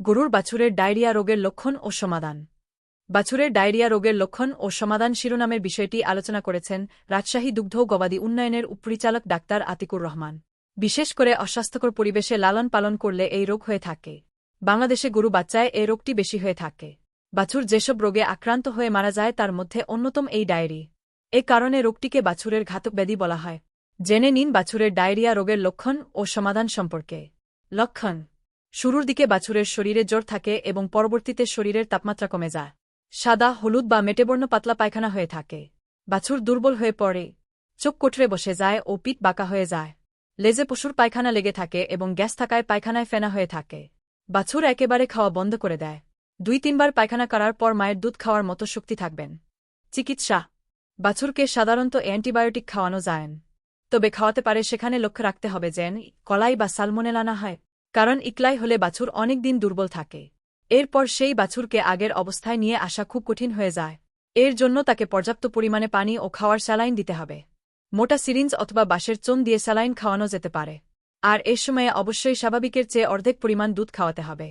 গরুর বাছুরের ডায়রিয়া রোগের লক্ষণ ও সমাধান। বাছুরের ডায়রিয়া রোগের লক্ষণ ও সমাধান শিরোনামের বিষয়টি আলোচনা করেছেন রাজশাহী দুগ্ধ গবাদি উন্নয়নের উপরিচালক ডাক্তার আতিকুর রহমান। বিশেষ করে অস্বাস্থ্যকর পরিবেশে লালন পালন করলে এই রোগ হয়ে থাকে। বাংলাদেশে গরু বাচ্চায় এই রোগটি বেশি হয়ে থাকে। বাছুর যেসব রোগে আক্রান্ত হয়ে মারা যায় তার মধ্যে অন্যতম এই ডায়েরি। এ কারণে রোগটিকে বাছুরের ঘাতক ব্যাধি বলা হয়। জেনে নিন বাছুরের ডায়রিয়া রোগের লক্ষণ ও সমাধান সম্পর্কে। লক্ষণ শুরুর দিকে বাছুরের শরীরে জ্বর থাকে এবং পরবর্তীতে শরীরের তাপমাত্রা কমে যায়। সাদা, হলুদ বা মেটেবর্ণ পাতলা পায়খানা হয়ে থাকে। বাছুর দুর্বল হয়ে পড়ে, চোখ কোটরে বসে যায় ও পিঠ বাঁকা হয়ে যায়। লেজে পশুর পায়খানা লেগে থাকে এবং গ্যাস থাকায় পায়খানায় ফেনা হয়ে থাকে। বাছুর একেবারে খাওয়া বন্ধ করে দেয়। দুই তিনবার পায়খানা করার পর মায়ের দুধ খাওয়ার মতো শক্তি থাকবেন। চিকিৎসা। বাছুরকে সাধারণত অ্যান্টিবায়োটিক খাওয়ানো যায়। তবে খাওয়াতে পারে সেখানে লক্ষ্য রাখতে হবে যেন কলাই বা সালমোনেলা না হয়। কারণ ইকলাই হলে বাছুর অনেক দিন দুর্বল থাকে। এরপর সেই বাছুরকে আগের অবস্থায় নিয়ে আসা খুব কঠিন হয়ে যায়। এর জন্য তাকে পর্যাপ্ত পরিমাণে পানি ও খাওয়ার স্যালাইন দিতে হবে। মোটা সিরিঞ্জ অথবা বাঁশের চোন দিয়ে স্যালাইন খাওয়ানো যেতে পারে। আর এ সময়ে অবশ্যই স্বাভাবিকের চেয়ে অর্ধেক পরিমাণ দুধ খাওয়াতে হবে।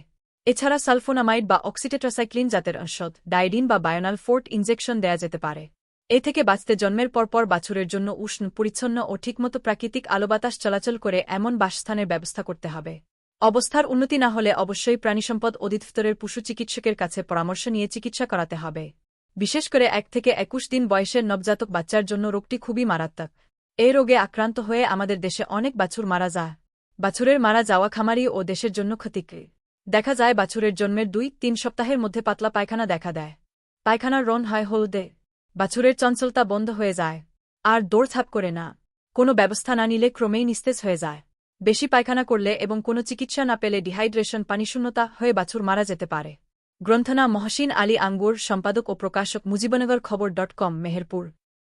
এছাড়া সালফোনামাইড বা অক্সিটেট্রাসাইক্লিন জাতের ঔষধ, ডাইডিন বা বায়োনাল ফোর্ট ইনজেকশন দেয়া যেতে পারে। এ থেকে বাঁচতে জন্মের পরপর বাছুরের জন্য উষ্ণ, পরিচ্ছন্ন ও ঠিকমতো প্রাকৃতিক আলো বাতাস চলাচল করে এমন বাসস্থানের ব্যবস্থা করতে হবে। অবস্থার উন্নতি না হলে অবশ্যই প্রাণিসম্পদ অধিদপ্তরের পশু চিকিৎসকের কাছে পরামর্শ নিয়ে চিকিৎসা করাতে হবে। বিশেষ করে এক থেকে একুশ দিন বয়সের নবজাতক বাচ্চার জন্য রোগটি খুবই মারাত্মক। এই রোগে আক্রান্ত হয়ে আমাদের দেশে অনেক বাছুর মারা যায়। বাছুরের মারা যাওয়া খামারি ও দেশের জন্য ক্ষতিকর। দেখা যায় বাছুরের জন্মের দুই, তিন সপ্তাহের মধ্যে পাতলা পায়খানা দেখা দেয়। পায়খানার রন হয় হলদে। বাছুরের চঞ্চলতা বন্ধ হয়ে যায়। আর দৌড়ছাপ করে না। কোনো ব্যবস্থা না নিলে ক্রমেই নিস্তেজ হয়ে যায়। বেশি পায়খানা করলে এবং কোনো চিকিৎসা না পেলে ডিহাইড্রেশন, পানিশূন্যতা হয়ে বাছুর মারা যেতে পারে। গ্রন্থনা মহসিন আলী আঙ্গুর, সম্পাদক ও প্রকাশক মুজিবনগর খবর ডট কম, মেহেরপুর।